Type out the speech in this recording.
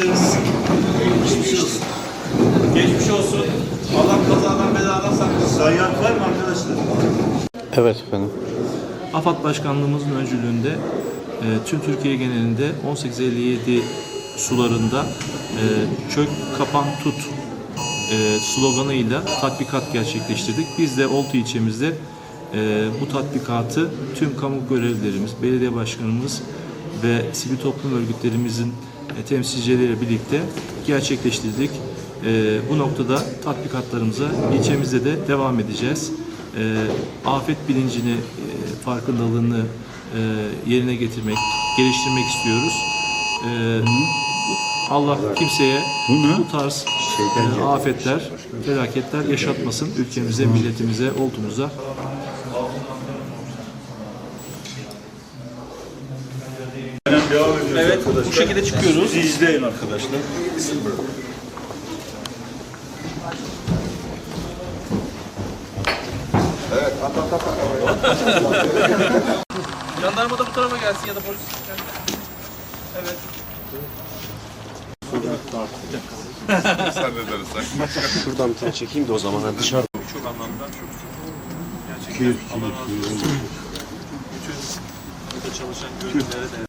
ederiz. Geçmiş olsun. Geçmiş olsun. Allah kazadan beladan saklasın. Zayiat var mı arkadaşlar? Evet efendim. AFAD Başkanlığımızın öncülüğünde e, tüm Türkiye genelinde 1857 sularında e, çök, kapan, tut e, sloganıyla tatbikat gerçekleştirdik. Biz de Oltu ilçemizde e, bu tatbikatı tüm kamu görevlilerimiz, belediye başkanımız ve sivil toplum örgütlerimizin e, temsilcileriyle birlikte gerçekleştirdik. E, bu noktada tatbikatlarımıza ilçemizde de devam edeceğiz. E, afet bilincini, e, farkındalığını e, yerine getirmek, geliştirmek istiyoruz. E, Allah kimseye bu tarz e, afetler, felaketler yaşatmasın ülkemize, milletimize, oltumuza. Devam ediyoruz Evet, arkadaşlar. bu şekilde çıkıyoruz. Bizi izleyin arkadaşlar. Jandarma da bu tarafa gelsin ya da polis. Evet. Şuradan bir tane çekeyim de o zaman hani dışarı. Çok anlamda çok gerçekten olsun. Bütün burada çalışan gönüllere de